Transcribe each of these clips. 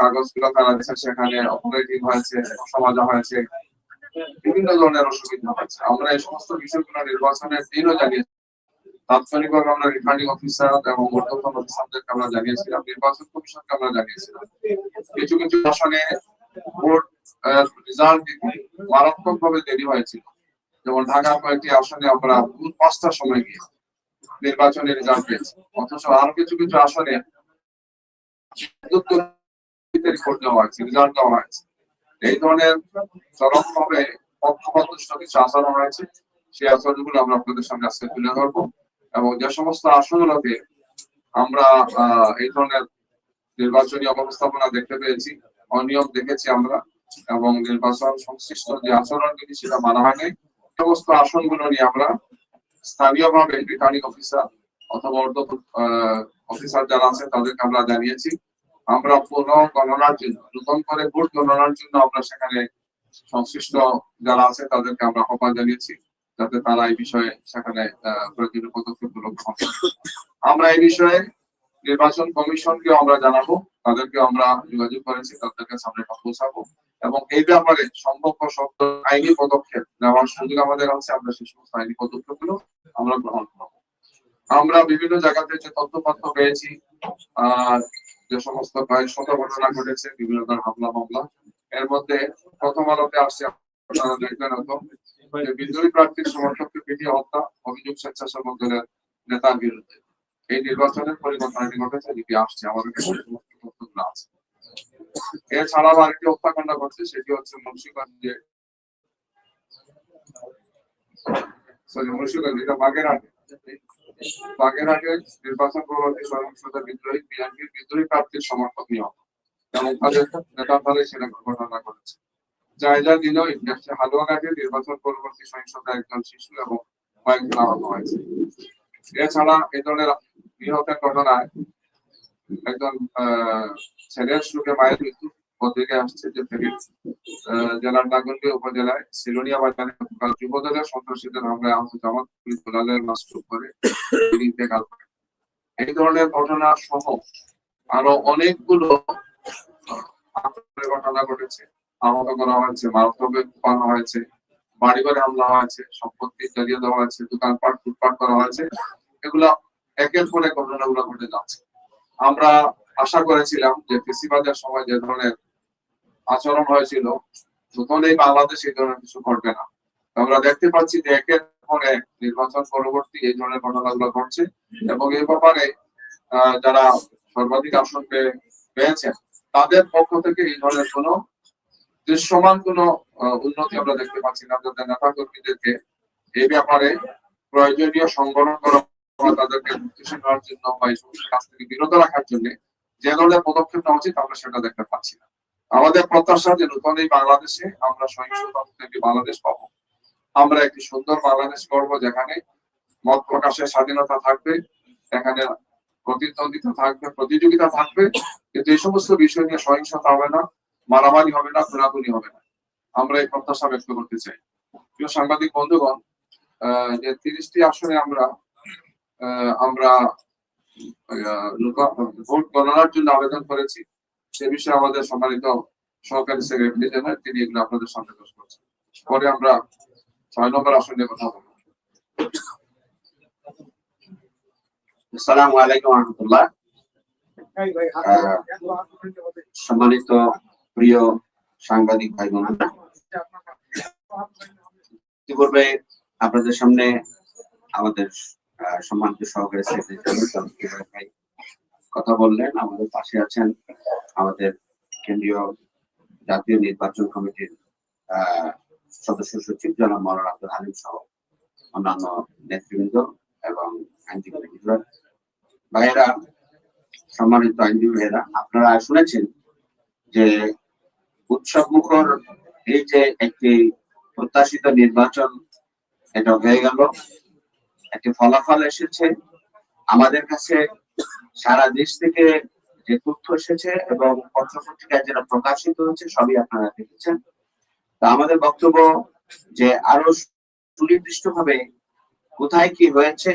কাগজগুলো তারা দিচ্ছে সেখানে অপরাধী হয়েছে সমাজা হয়েছে, বিভিন্ন ধরনের অসুবিধা হয়েছে। আমরা এই সমস্ত বিষয়গুলো নির্বাচনের দিনও জানিয়েছি। তাৎক্ষণিকভাবে আমরা রিটার্নিং অফিসার এবং অফিসারদেরকে আমরা জানিয়েছিলাম, নির্বাচন কমিশনকে আমরা জানিয়েছিলাম। কিছু কিছু আসনে ভোট রেজাল্ট মারাত্মক ভাবে দেরি হয়েছিল। যেমন ঢাকার কয়েকটি আসনে আমরা পাঁচটার সময় গিয়ে নির্বাচনের রেজাল্ট পেয়েছি। অথচ আরও কিছু কিছু আসনে রিপোর্ট দেওয়া হয়েছে রেজাল্ট দেওয়া হয়েছে। এই ধরনের চরম ভাবে পক্ষপাতদুষ্ট কিছু আচরণ হয়েছে, সেই আচরণগুলো আমরা আপনাদের সামনে আজকে তুলে ধরবো এবং যে সমস্ত আসনগুলোতে আমরা এই ধরনের নির্বাচনী অবস্থাপনা দেখতে পেয়েছি, অনিয়ম দেখেছি আমরা এবং নির্বাচন সংশ্লিষ্ট যে আচরণবিধি সেটা মানা হয়নি। সমস্ত আসনগুলো নিয়ে আমরা স্থানীয়ভাবে রিটার্নিং অফিসার অথবা ঊর্ধ্বতন অফিসার যারা আছে তাদেরকে আমরা জানিয়েছি আমরা পুনঃ গণনার জন্য, নতুন করে ভোট গণনার জন্য আমরা সেখানে সংশ্লিষ্ট যারা আছে তাদেরকে আমরা আহ্বান জানিয়েছি, যাতে তারা এই বিষয়ে সেখানে প্রয়োজনীয় পদক্ষেপগুলো গ্রহণ। আমরা এই বিষয়ে নির্বাচন কমিশনকে আমরা জানাব তাদেরকে আমরা যোগাযোগ করেছি, তাদের কাছে আমরা এটা পৌঁছাবো এবং এই ব্যাপারে সম্ভব শব্দ আইনি পদক্ষেপ নেওয়ার সুযোগ আমাদের আছে, আমরা সেই সমস্ত আইনি পদক্ষেপগুলো আমরা গ্রহণ করব আমরা বিভিন্ন জায়গাতে যে তথ্যপত্র পেয়েছি, আহ যে সমস্ত প্রায় শত ঘটনা ঘটেছে, বিভিন্ন ধরনের হামলা, মামলা। এর মধ্যে প্রথম আলোতে আসছে আপনারা দেখবেন যে বিদ্রোহী প্রার্থীর সমর্থককে পিটিয়ে হত্যা, অভিযোগ স্বেচ্ছাসেবক দলের নেতার বিরুদ্ধে। এই নির্বাচনের পরিকল্পনাটি ঘটেছে যেটি আসছে। আমাদের সমস্ত তথ্যগুলো আছে। এছাড়াও আরেকটি হত্যাকাণ্ড ঘটছে, সেটি হচ্ছে মুন্সিগঞ্জে সরি, মুন্সিগঞ্জ, এটা বাগেরহাটে। বাগেরহাটে নির্বাচন পরবর্তী সহিংসতা বিদ্রোহী, বিএনপির বিদ্রোহী প্রার্থীর সমর্থক নিহত এবং তাদের নেতার দলে সেটা ঘটনা ঘটেছে জায়গা ইন্ডাস্ট্রি হালুয়াঘাটে নির্বাচন পরবর্তী সহিংসতা একজন শিশু এবং কয়েকজন আহত হয়েছে। এছাড়া এ ধরনের নিহতের ঘটনায় একজন ছেলের সুখে মায়ের মৃত্যু পত্রিকায় আসছে যে জেলার নাগরী উপজেলায় সিলোনিয়া বাজারে যুবদলের সন্ত্রাসীদের হামলায় আহত জামাত পুলিশ করে ইন্তেকাল এই ধরনের ঘটনা সহ আরও অনেকগুলো ঘটনা ঘটেছে। আহত করা হয়েছে, মারাত্মক হয়েছে বাড়ি ঘরে হামলা হয়েছে, সম্পত্তি জ্বালিয়ে দেওয়া হয়েছে, দোকানপাট ফুটপাট করা হয়েছে। এগুলা একের পর এক ঘটনাগুলো ঘটে যাচ্ছে। আমরা আশা করেছিলাম যে ফেসিবাদের সময় যে ধরনের আচরণ হয়েছিল এই বাংলাদেশে এই ধরনের কিছু ঘটবে না। আমরা দেখতে পাচ্ছি যে একের পর এক নির্বাচন পরবর্তী এই ধরনের ঘটনাগুলো ঘটছে এবং এই ব্যাপারে যারা সর্বাধিক আসন পেয়ে- পেয়েছেন, তাদের পক্ষ থেকে এই ধরনের কোনো দৃশ্যমান কোনো উন্নতি আমরা দেখতে পাচ্ছি না। যাদের নেতা কর্মীদেরকে এই ব্যাপারে প্রয়োজনীয় সংগঠন করা তাদেরকে মুক্তিশীল হওয়ার জন্য বা এই সমস্ত কাজ থেকে বিরত রাখার জন্য যে ধরনের পদক্ষেপ নেওয়া উচিত আমরা সেটা দেখতে পাচ্ছি না। আমাদের প্রত্যাশা যে নতুন এই বাংলাদেশে আমরা সহিংসতা একটি বাংলাদেশ পাবো। আমরা একটি সুন্দর বাংলাদেশ করব যেখানে মত প্রকাশের স্বাধীনতা থাকবে এখানে প্রতিদ্বন্দ্বিতা থাকবে, প্রতিযোগিতা থাকবে। কিন্তু এই সমস্ত বিষয় নিয়ে সহিংসতা হবে না, মারামারি হবে না, খুনাখুনি হবে না। আমরা এই প্রত্যাশা ব্যক্ত করতে চাই। প্রিয় সাংবাদিক বন্ধুগণ যে তিরিশটি আসনে আমরা আমরা ভোট গণনার জন্য আবেদন করেছি। সে বিষয়ে আমাদের সম্মানিত সহকারী সেক্রেটারি জেনারেল তিনি এগুলো আপনাদের সামনে পেশ করছেন। পরে আমরা ছয় নম্বর আসন নিয়ে কথা বলব। আসসালামু আলাইকুম রহমতুল্লাহ। সম্মানিত প্রিয় সাংবাদিক ভাই বোনেরা ইতিপূর্বে আপনাদের সামনে আমাদের আহ, সম্মানিত সহকারী সেক্রেটারি ভাই কথা বললেন, আমাদের পাশে আছেন, আমাদের কেন্দ্রীয় জাতীয় নির্বাচন কমিটির সদস্য সচিব জনাব মৌলানা আব্দুল হালিম সহ অন্যান্য নেতৃবৃন্দ এবং আইনজীবী ভাইয়েরা, সম্মানিত আইনজীবী ভাইয়েরা, আপনারা শুনেছেন যে উৎসব মুখর এই যে একটি প্রত্যাশিত নির্বাচন, এটা হয়ে গেল, একটি ফলাফল এসেছে। আমাদের কাছে সারা দেশ থেকে যে তথ্য এসেছে এবং পত্রপত্রিকায় যেটা প্রকাশিত হচ্ছে সবই আপনারা দেখেছেন। তা আমাদের বক্তব্য যে আরও সুনির্দিষ্ট ভাবে কোথায় কি হয়েছে,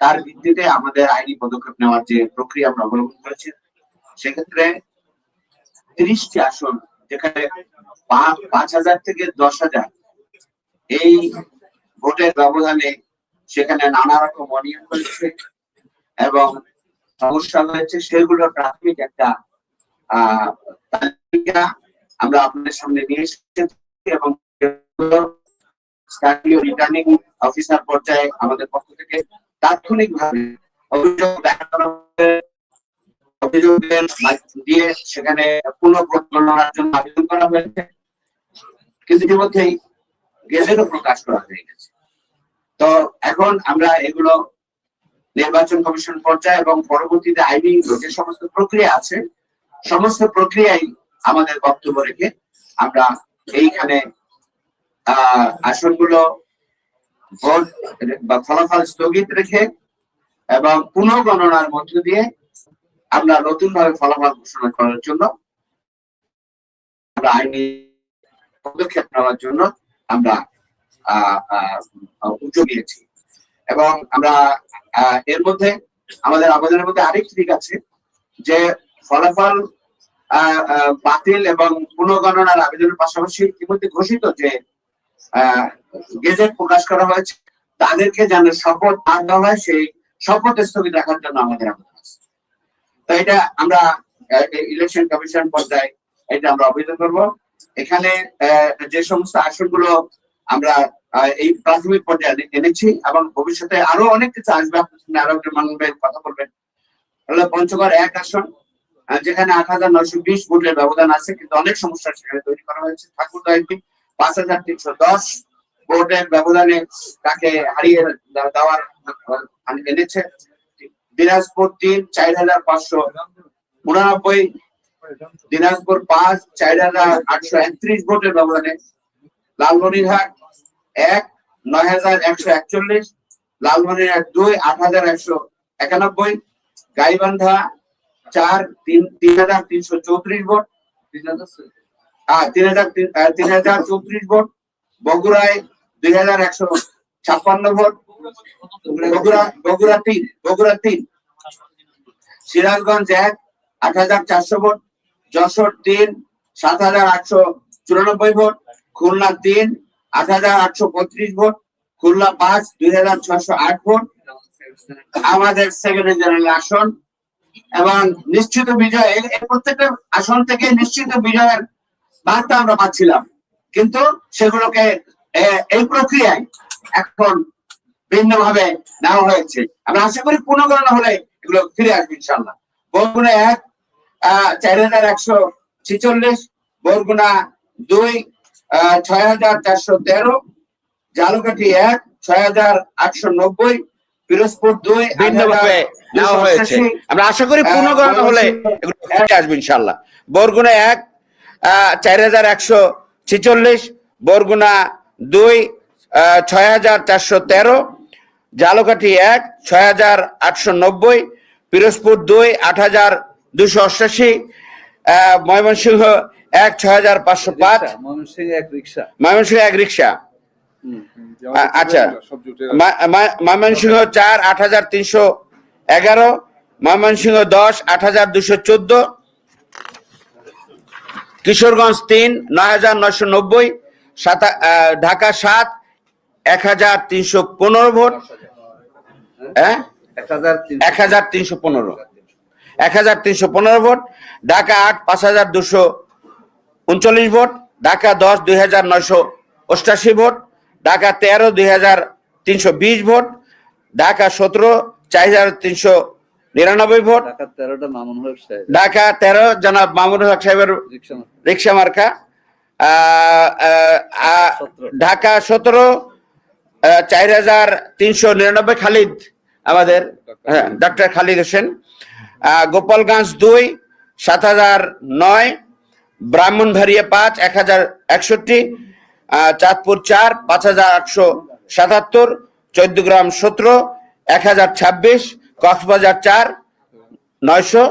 তার ভিত্তিতে আমাদের আইনি পদক্ষেপ নেওয়ার যে প্রক্রিয়া আমরা অবলম্বন করেছি, সেক্ষেত্রে তিরিশটি আসন, যেখানে পাঁচ হাজার থেকে দশ হাজার এই ভোটের ব্যবধানে সেখানে নানা রকম অনিয়ম হয়েছে এবং সমস্যা হয়েছে, সেগুলোর প্রাথমিক একটা তালিকা আমরা আপনাদের সামনে নিয়ে এসেছি এবং স্থানীয় রিটার্নিং অফিসার পর্যায়ে আমাদের পক্ষ থেকে তাৎক্ষণিক ভাবে অভিযোগ। অভিযোগের দিয়ে সেখানে পুনঃভোট জন্য আবেদন করা হয়েছে কিন্তু ইতিমধ্যেই গেজেটও প্রকাশ করা হয়ে গেছে তো এখন আমরা এগুলো নির্বাচন কমিশন পর্যায়ে এবং পরবর্তীতে আইনি যে সমস্ত প্রক্রিয়া আছে সমস্ত প্রক্রিয়াই আমাদের বক্তব্য রেখে আমরা এইখানে আসনগুলো ভোট বা ফলাফল স্থগিত রেখে এবং পুনঃগণনার মধ্য দিয়ে আমরা নতুন ভাবে ফলাফল ঘোষণা করার জন্য আমরা আইনি পদক্ষেপ নেওয়ার জন্য আমরা আহ, উদ্যোগ নিয়েছি। এবং আমরা এর মধ্যে আমাদের আবেদনের মধ্যে আরেকটি দিক আছে যে ফলাফল বাতিল এবং পুনঃগণনার আবেদনের পাশাপাশি ইতিমধ্যে ঘোষিত যে গেজেট প্রকাশ করা হয়েছে, তাদেরকে যেন শপথ না দেওয়া হয়, সেই শপথ স্থগিত রাখার জন্য আমাদের আবেদন আছে। তো এটা আমরা ইলেকশন কমিশন পর্যায়ে এটা আমরা আবেদন করব। এখানে যে সমস্ত আসনগুলো আমরা এই প্রাথমিক পর্যায়ে এনে- এনেছি এবং ভবিষ্যতে আরও অনেক কিছু আসবে। আপনার আরও একজন মানুষ ভাই কথা বলবেন। হলো পঞ্চগড় এক আসন যেখানে আট হাজার নয়শো বিশ ভোটের ব্যবধান আছে, কিন্তু অনেক সমস্যা সেখানে তৈরি করা হয়েছে। ঠাকুর এমপি পাঁচ হাজার তিনশো দশ ভোটের ব্যবধানে তাকে হারিয়ে দেওয়ার এনেছে। দিনাজপুর তিন, চার হাজার পাঁচশো উনানব্বই। দিনাজপুর পাঁচ, চার হাজার আটশো একত্রিশ ভোটের ব্যবধানে লালমনিরহাট এক, নয় হাজার একশো একচল্লিশ, লালমনিরহাট দুই, আট হাজার একশো একানব্বই, গাইবান্ধা চার, তিন তিন হাজার তিনশো চৌত্রিশ ভোট। তিন হাজার তিন হাজার চৌত্রিশ ভোট। বগুড়ায় দুই হাজার একশো ছাপ্পান্ন ভোট। বগুড়া বগুড়া তিন বগুড়া তিন। সিরাজগঞ্জ এক, আট হাজার চারশো ভোট। যশোর তিন, সাত হাজার আটশো চুরানব্বই ভোট। খুলনা তিন, আট হাজার আটশো পঁয়ত্রিশ ভোট, খুলনা পাঁচ, দুই হাজার ছশো আট ভোট। আমাদের সেক্রেটারি জেনারেল আসন। এবং নিশ্চিত বিজয় এই প্রত্যেকটা আসন থেকে নিশ্চিত বিজয়ের বার্তা আমরা পাচ্ছিলাম। কিন্তু সেগুলোকে এই প্রক্রিয়ায় এখন ভিন্নভাবে নেওয়া হয়েছে। আমরা আশা করি পুনর্গণনা হলে এগুলো ফিরে আসবে ইনশাল্লাহ বরগুনা এক চার হাজার একশো ছিচল্লিশ, বরগুনা দুই ছয় হাজার চারশো তেরো জালুকাঠি এক ছয় হাজার আটশো নব্বই পিরোজপুর দুই নেওয়া হয়েছে। আমরা আশা করি পুনর্গণনা হলে আসবে ইনশাল্লাহ বরগুনা এক চার হাজার একশো ছেচল্লিশ বরগুনা দুই ছয় হাজার চারশো তেরো জালকাঠি এক ছয় হাজার আটশো নব্বই পিরোজপুর দুই আট হাজার দুশো অষ্টাশি আহ, ময়মনসিংহ এক ছয় হাজার পাঁচশো পাঁচ। ময়মনসিংহ এক রিক্সা। ময়মনসিংহ এক রিক্সা। আচ্ছা। ময়মনসিংহ চার আট হাজার তিনশো এগারো। ময়মনসিংহ দশ আট হাজার দুশো চোদ্দ। কিশোরগঞ্জ তিন নয় হাজার নয়শো নব্বই। সাতা ঢাকা সাত এক হাজার তিনশো পনেরো ভোট। হ্যাঁ? হাজার এক হাজার তিনশো পনেরো। এক হাজার তিনশো পনেরো ভোট। ঢাকা আট পাঁচ হাজার দুশো উনচল্লিশ ভোট ঢাকা দশ দুই হাজার নয়শো অষ্টাশি ভোট ঢাকা তেরো দুই হাজার তিনশো বিশ ভোট ঢাকা সতেরো চার হাজার তিনশো নিরানব্বই ভোট ঢাকা তেরো জনাব মামুন হক সাহেবের রিক্সা মার্কা। ঢাকা সতেরো চার হাজার তিনশো নিরানব্বই খালিদ আমাদের হ্যাঁ ডক্টর খালিদ হোসেন। গোপালগঞ্জ দুই সাত হাজার নয় ব্রাহ্মণবাড়িয়া পাঁচ এক হাজার একষট্টি চাঁদপুর চার পাঁচ হাজার আটশো সাতাত্তর চৌদ্দগ্রাম সতেরো এক হাজার ছাব্বিশ কক্সবাজার চার নয়শো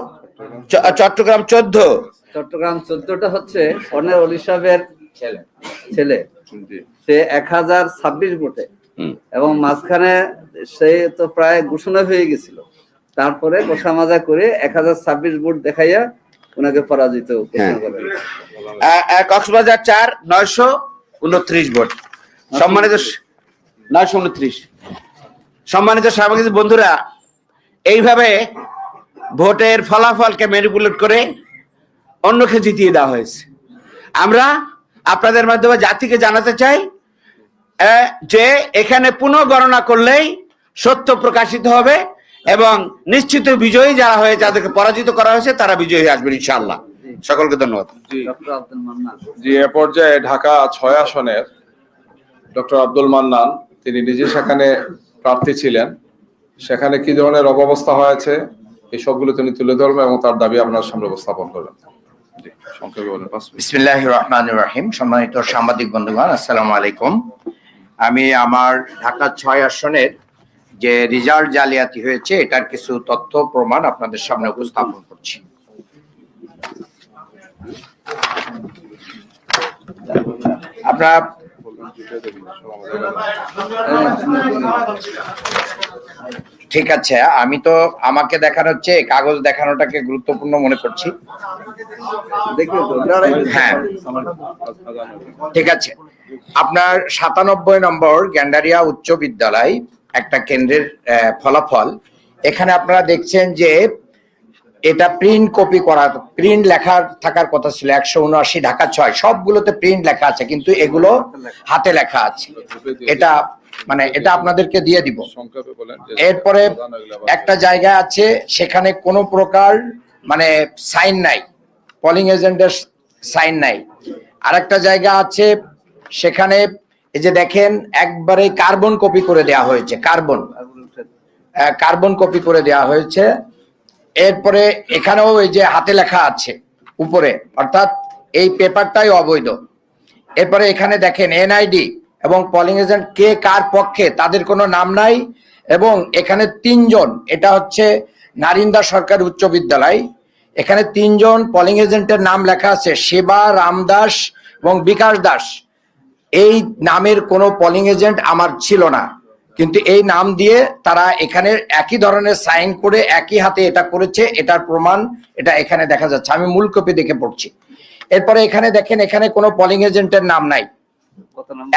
চ- চট্টগ্রাম চোদ্দ। চট্টগ্রাম চোদ্দটা হচ্ছে অনের অলি সাহেবের ছেলে। সে এক হাজার ছাব্বিশ ভোটে। এবং মাঝখানে সে তো প্রায় ঘোষণা হয়ে গেছিল। তারপরে গোসা মাজা করে এক হাজার ছাব্বিশ ভোট দেখাইয়া ওনাকে পরাজিত হ্যাঁ। কক্সবাজার চার নয়শো উনত্রিশ ভোট। সম্মানিত নয়শো উনত্রিশ। সম্মানিত সাংবাদিক বন্ধুরা এইভাবে ভোটের ফলাফলকে ম্যানিপুলেট করে অন্যকে জিতিয়ে দেওয়া হয়েছে। আমরা আপনাদের মাধ্যমে জাতিকে জানাতে চাই যে এখানে পুনঃগণনা করলেই সত্য প্রকাশিত হবে। এবং নিশ্চিত বিজয়ী যারা হয়ে যাদেরকে পরাজিত করা হয়েছে তারা বিজয়ী আসবেন ইনশাআল্লাহ। সকলকে ধন্যবাদ। ডক্টর আব্দুল মান্নান। জি এ পর্যায়ে ঢাকা ছয় আসনের ডক্টর আব্দুল মান্নান তিনি নিজে সেখানে প্রার্থী ছিলেন। সেখানে কি ধরনের অব্যবস্থা হয়েছে এই সবগুলো তিনি তুলে ধরবেন এবং তার দাবি আপনার সামনে উপস্থাপন করবেন। বিসমিল্লাহ রহমান রহিম। সম্মানিত সাংবাদিক বন্ধুগণ আসসালামু আলাইকুম। আমি আমার ঢাকা ছয় আসনের যে রেজাল্ট জালিয়াতি হয়েছে এটার কিছু তথ্য প্রমাণ আপনাদের সামনে উপস্থাপন করছি। আপনারা ঠিক আছে আমি তো আমাকে দেখানো হচ্ছে কাগজ দেখানোটাকে গুরুত্বপূর্ণ মনে করছি। হ্যাঁ। ঠিক আছে। আপনার সাতানব্বই নম্বর গ্যান্ডারিয়া উচ্চ বিদ্যালয় একটা কেন্দ্রের ফলাফল। এখানে আপনারা দেখছেন যে এটা প্রিন্ট কপি করা প্রিন্ট লেখা থাকার কথা ছিল একশো উনআশি ঢাকা ছয় সবগুলোতে প্রিন্ট লেখা আছে কিন্তু এগুলো হাতে লেখা আছে। এটা মানে এটা আপনাদেরকে দিয়ে দিব। এরপরে একটা জায়গা আছে সেখানে কোনো প্রকার মানে সাইন নাই পলিং এজেন্টের সাইন নাই। আরেকটা জায়গা আছে সেখানে এই যে দেখেন, একবারে কার্বন কপি করে দেয়া হয়েছে, কার্বন। কার্বন কপি করে দেয়া হয়েছে। এরপরে এখানেও এই যে হাতে লেখা আছে, উপরে, অর্থাৎ এই পেপারটাই অবৈধ। এরপরে এখানে দেখেন এনআইডি এবং পলিং এজেন্ট কে কার পক্ষে, তাদের কোনো নাম নাই, এবং এখানে তিনজন, এটা হচ্ছে নারিন্দা সরকার উচ্চ বিদ্যালয়। এখানে তিনজন পলিং এজেন্টের নাম লেখা আছে, সেবা রামদাস এবং বিকাশ দাস। এই নামের কোনো পলিং এজেন্ট আমার ছিল না। কিন্তু এই নাম দিয়ে তারা এখানে একই ধরনের সাইন করে একই হাতে এটা করেছে, এটার প্রমাণ এটা এখানে দেখা যাচ্ছে। আমি মূল কপি দেখে পড়ছি। এরপরে এখানে দেখেন, এখানে কোনো পলিং এজেন্টের নাম নাই।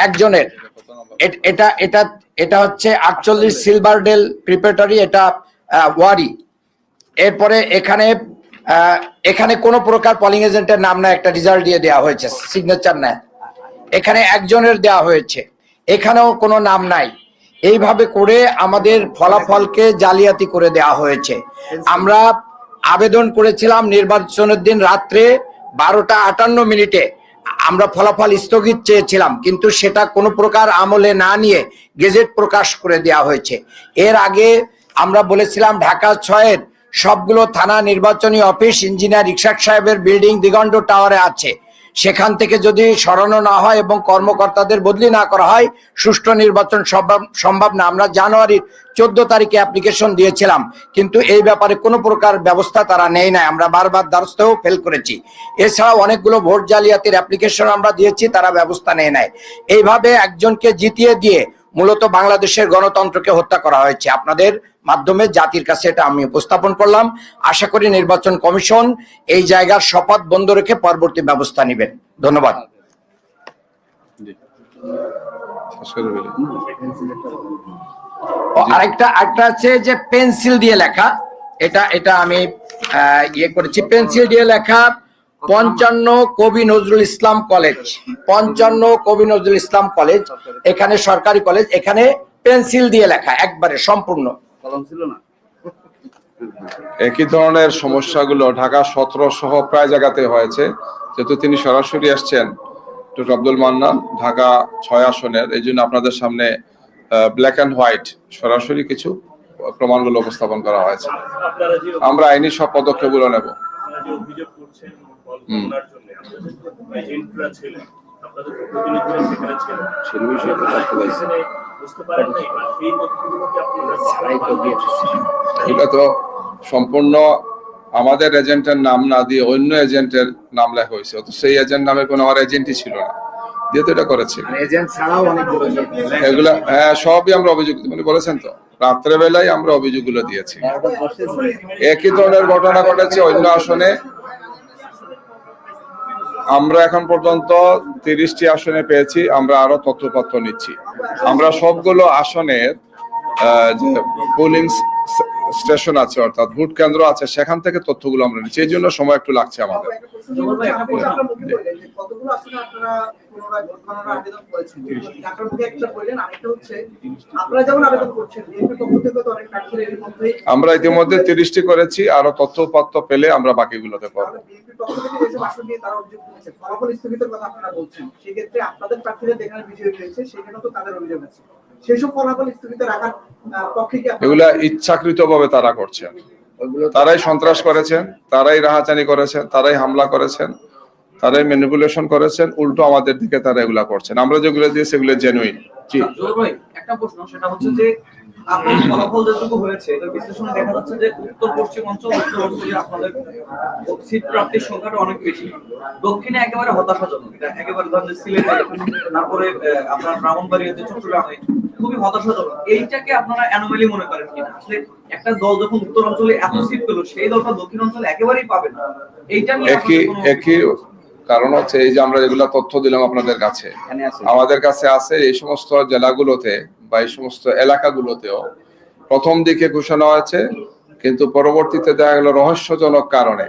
একজনের। এটা এটা এটা হচ্ছে আটচল্লিশ সিলভার ডেল প্রিপারেটরি এটা ওয়ারি। এরপরে এখানে এখানে কোনো প্রকার পলিং এজেন্টের নাম না একটা রেজাল্ট দিয়ে দেওয়া হয়েছে সিগনেচার নেয়। এখানে একজনের দেওয়া হয়েছে। এখানেও কোনো নাম নাই। এইভাবে করে আমাদের ফলাফলকে জালিয়াতি করে দেওয়া হয়েছে। আমরা আবেদন করেছিলাম নির্বাচনের দিন রাত্রে বারোটা আটান্ন মিনিটে। আমরা ফলাফল স্থগিত চেয়েছিলাম, কিন্তু সেটা কোনো প্রকার আমলে না নিয়ে গেজেট প্রকাশ করে দেওয়া হয়েছে। এর আগে আমরা বলেছিলাম ঢাকা ছয়ের সবগুলো থানা নির্বাচনী অফিস, ইঞ্জিনিয়ার ইকশাক সাহেবের বিল্ডিং দিগন্ত টাওয়ারে আছে। সেখান থেকে যদি সরানো না হয় এবং কর্মকর্তাদের বদলি না করা হয়, সুষ্ঠু নির্বাচন সম্ভব না। আমরা জানুয়ারির চোদ্দ তারিখে অ্যাপ্লিকেশন দিয়েছিলাম, কিন্তু এই ব্যাপারে কোনো প্রকার ব্যবস্থা তারা নেই নাই। আমরা বারবার দ্বারস্থও ফেল করেছি। এছাড়াও অনেকগুলো ভোট জালিয়াতির অ্যাপ্লিকেশন আমরা দিয়েছি, তারা ব্যবস্থা নেয় নাই। এইভাবে একজনকে জিতিয়ে দিয়ে মূলত বাংলাদেশের গণতন্ত্রকে হত্যা করা হয়েছে। আপনাদের মাধ্যমে জাতির কাছে এটা আমি উপস্থাপন করলাম। আশা করি নির্বাচন কমিশন এই জায়গার শপথ বন্ধ রেখে পরবর্তী ব্যবস্থা নেবেন। ধন্যবাদ। আরেকটা আরেকটা আছে যে পেন্সিল দিয়ে লেখা। এটা এটা আমি ইয়ে করেছি। পেন্সিল দিয়ে লেখা পঞ্চান্ন কবি নজরুল ইসলাম কলেজ। পঞ্চান্ন কবি নজরুল ইসলাম কলেজ। এখানে সরকারি কলেজ। এখানে পেন্সিল দিয়ে লেখা একবারে সম্পূর্ণ। কলম ছিল না? একই ধরনের সমস্যাগুলো ঢাকা সতেরো সহ প্রায় জায়গাতে হয়েছে। যেহেতু তিনি সরাসরি আসছেন ডক্টর আব্দুল মান্নান ঢাকা ছয় আসনের। এই জন্য আপনাদের সামনে ব্ল্যাক অ্যান্ড হোয়াইট সরাসরি কিছু প্রমাণগুলো উপস্থাপন করা হয়েছে। আমরা আইনি সব পদক্ষেপগুলো নেব। জন্য এজেন্টরা ছিলেন আপনাদের প্রতিনিধিরা সেখানে ছিলেন। বুঝতে পারেন সেই এটা তো সম্পূর্ণ আমাদের এজেন্টের নাম না দিয়ে অন্য এজেন্টের নাম লেখা হয়েছে। অত সেই এজেন্ট নামে কোনো আমার এজেন্টই ছিল না। দিয়ে তো এটা করেছে। এজেন্ট এগুলা হ্যাঁ সবই আমরা অভিযোগ মানে বলেছেন তো রাত্রে বেলায় আমরা অভিযোগগুলো দিয়েছি। একই ধরনের ঘটনা ঘটেছে অন্য আসনে। আমরা এখন পর্যন্ত তিরিশটি আসনে পেয়েছি আমরা আরও তথ্যপত্র নিচ্ছি। আমরা সবগুলো আসনের পোলিং স্টেশন আছে অর্থাৎ ভোট কেন্দ্র আছে সেখান থেকে তথ্যগুলো আমরা নিচ্ছি। এই জন্য সময় একটু লাগছে আমাদের। মধ্যেই আমরা ইতিমধ্যে তিরিশটি করেছি আরও তথ্য তথ্যপত্র পেলে আমরা বাকিগুলোতে করব সেক্ষেত্রে আপনাদের প্রার্থীরা যেখানে বিজয়ী হয়েছে সেখানেও তো তাদের অভিযোগ আছে। সেই সব ফলাফল স্থগিত রাখার পক্ষে কি এগুলা ইচ্ছাকৃত ভাবে তারা করছেন। তারাই সন্ত্রাস করেছেন তারাই রাহাচানি করেছেন তারাই হামলা করেছেন তারাই ম্যানিপুলেশন করেছেন উল্টো আমাদের দিকে তারা এগুলা করছেন। আমরা যেগুলো দিয়েছি সেগুলো জেনুইন জি। ভাই একটা প্রশ্ন সেটা হচ্ছে যে আপনার ফলাফল যেটুকু হয়েছে এটা বিশ্লেষণে দেখা যাচ্ছে যে উত্তর পশ্চিম অঞ্চল উত্তর অঞ্চলে আপনাদের সিট প্রাপ্তির সংখ্যাটা অনেক বেশি। দক্ষিণে একেবারে হতাশাজনক এটা একেবারে ধরেন সিলেটে তারপরে আপনার ব্রাহ্মণবাড়িয়াতে চট্টগ্রামে খুবই হতাশাজনক। এইটাকে আপনারা অ্যানোমালি মনে করেন কিনা? আসলে একটা দল যখন উত্তর অঞ্চলে এত সিট পেল সেই দলটা দক্ষিণ অঞ্চলে একেবারেই পাবে না। এইটা নিয়ে একই কারণ হচ্ছে এই যে আমরা যেগুলা তথ্য দিলাম আপনাদের কাছে আমাদের কাছে আছে এই সমস্ত জেলাগুলোতে বা এই সমস্ত এলাকাগুলোতেও প্রথম দিকে ঘোষণা হয়েছে কিন্তু পরবর্তীতে দেখা গেল রহস্যজনক কারণে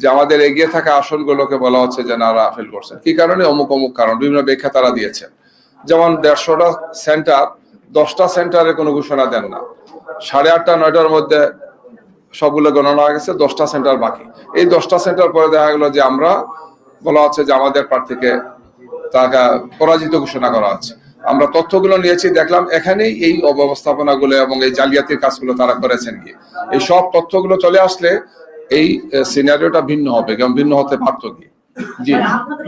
যে আমাদের এগিয়ে থাকা আসনগুলোকে বলা হচ্ছে যে না ফেল করছেন কি কারণে? অমুক অমুক কারণ বিভিন্ন ব্যাখ্যা তারা দিয়েছেন। যেমন দেড়শোটা সেন্টার, দশটা সেন্টারে কোনো ঘোষণা দেন না। সাড়ে আটটা, নয়টার মধ্যে সবগুলো গণনা হয়ে গেছে, দশটা সেন্টার বাকি। এই দশটা সেন্টার পরে দেখা গেলো যে আমরা, বলা হচ্ছে যে আমাদের প্রার্থীকে তাকে পরাজিত ঘোষণা করা হচ্ছে। আমরা তথ্যগুলো নিয়েছি, দেখলাম এখানেই এই অব্যবস্থাপনাগুলো এবং এই জালিয়াতির কাজগুলো তারা করেছেন কি এই সব তথ্যগুলো চলে আসলে এই সিনারিওটা ভিন্ন হবে কেমন ভিন্ন হতে পারতো জি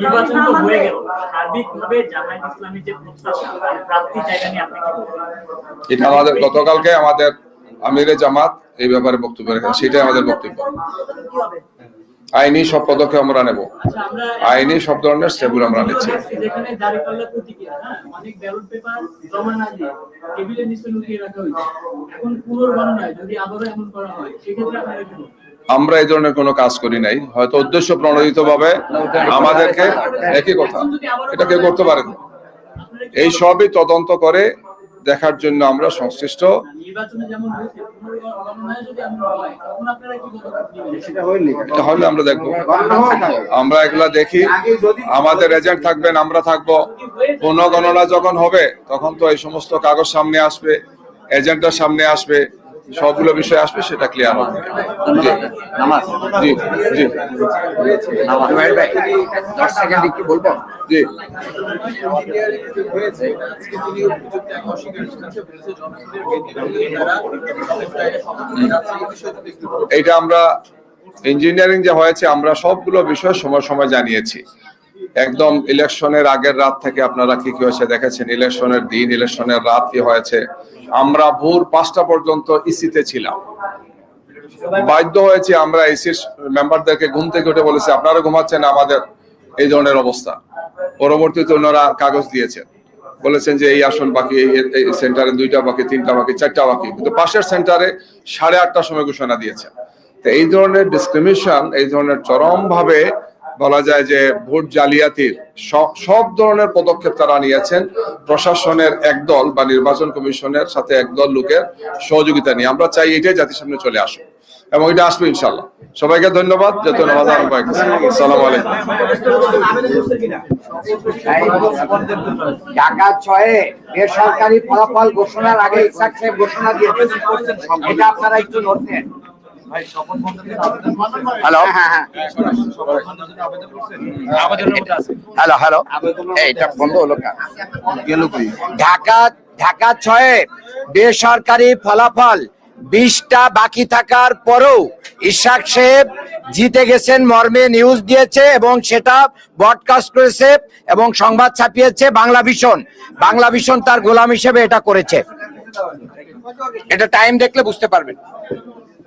নির্বাচন তো হয়ে গেল। সার্বিকভাবে জামায়াত ইসলামী যে প্রত্যাশা প্রাপ্তি জায়গা নিয়ে আপনি এটা আমাদের গতকালকে আমাদের আমিরে জামাত এই ব্যাপারে বক্তব্য রেখেছে। সেটাই আমাদের বক্তব্য। আইনি সব পদক্ষেপ আমরা নেব। আচ্ছা আইনি সব ধরনের স্টেপগুলো আমরা নিচ্ছি। যেখানে দাঁড়িপাল্লা প্রতীকের হ্যাঁ? অনেক ব্যালট পেপার জমা না দিয়ে টেবিলের নিচে লুকিয়ে রাখা হয়েছে। এখন পুনর্গণনায় যদি আবারও এমন করা হয় সেক্ষেত্রে আপনারা কি বলবেন? আমরা এই ধরনের কোনো কাজ করি নাই। হয়তো উদ্দেশ্য প্রণোদিত ভাবে আমাদেরকে একই কথা, এটা কেউ করতে পারে। এই সবই তদন্ত করে দেখার জন্য আমরা সংশ্লিষ্ট। নির্বাচনে যেমন হয়েছে পুনর্গণনায় যদি এমন হয় তখন আপনারা কি পদক্ষেপ নেবেন সেটা হয়নি এটা হলে আমরা দেখব। আমরা এগুলা দেখি। আমাদের এজেন্ট থাকবেন, আমরা থাকব। পুনঃগণনা যখন হবে, তখন তো এই সমস্ত কাগজ সামনে আসবে এজেন্টটা সামনে আসবে। সবগুলো বিষয় আসবে সেটা ক্লিয়ার হবে। জি। নামাজ। জি জি। জি। এটা আমরা ইঞ্জিনিয়ারিং যে হয়েছে আমরা সবগুলো বিষয় সময় সময় জানিয়েছি। একদম ইলেকশনের আগের রাত থেকে আপনারা কি কি হয়েছে দেখেছেন? ইলেকশনের দিন, ইলেকশনের রাত কি হয়েছে? আমরা ভোর পাঁচটা পর্যন্ত ইসিতে ছিলাম। বাধ্য হয়েছে আমরা এসির মেম্বারদেরকে ঘুম থেকে উঠে বলেছি, আপনারা ঘুমাচ্ছেন, আমাদের এই ধরনের অবস্থা। পরবর্তীতে ওনারা কাগজ দিয়েছেন। বলেছেন যে, এই আসন বাকি, এই সেন্টারে দুইটা বাকি, তিনটা বাকি, চারটা বাকি। কিন্তু পাশের সেন্টারে সাড়ে আটটার সময় ঘোষণা দিয়েছে তো এই ধরনের ডিসক্রিমিনেশন এই ধরনের চরম ভাবে বলা যায় যে ভোট জালিয়াতির সব ধরনের পদক্ষেপ তারা নিয়েছেন। প্রশাসনের একদল বা নির্বাচন কমিশনের সাথে একদল লোকের সহযোগিতা নিয়ে। আমরা চাই এটাই জাতির সামনে চলে আসুক এবং এটা আসবে ইনশাল্লাহ সবাইকে ধন্যবাদ। যত নামাজ বেসরকারি ফলাফল ঘোষণার আগে ইসাক সাহেব ঘোষণা এটা আপনারা একটু হ্যালো? হ্যাঁ হ্যাঁ হ্যালো হ্যালো। এইটা বন্ধ হলো ঢাকা ঢাকা ছয়ে বেসরকারি ফলাফল বিশটা বাকি থাকার পরেও ইশাক সাহেব জিতে গেছেন মর্মে নিউজ দিয়েছে এবং সেটা ব্রডকাস্ট করেছে এবং সংবাদ ছাপিয়েছে বাংলা ভিশন বাংলা ভিশন তার গোলাম হিসেবে এটা করেছে। এটা টাইম দেখলে বুঝতে পারবেন।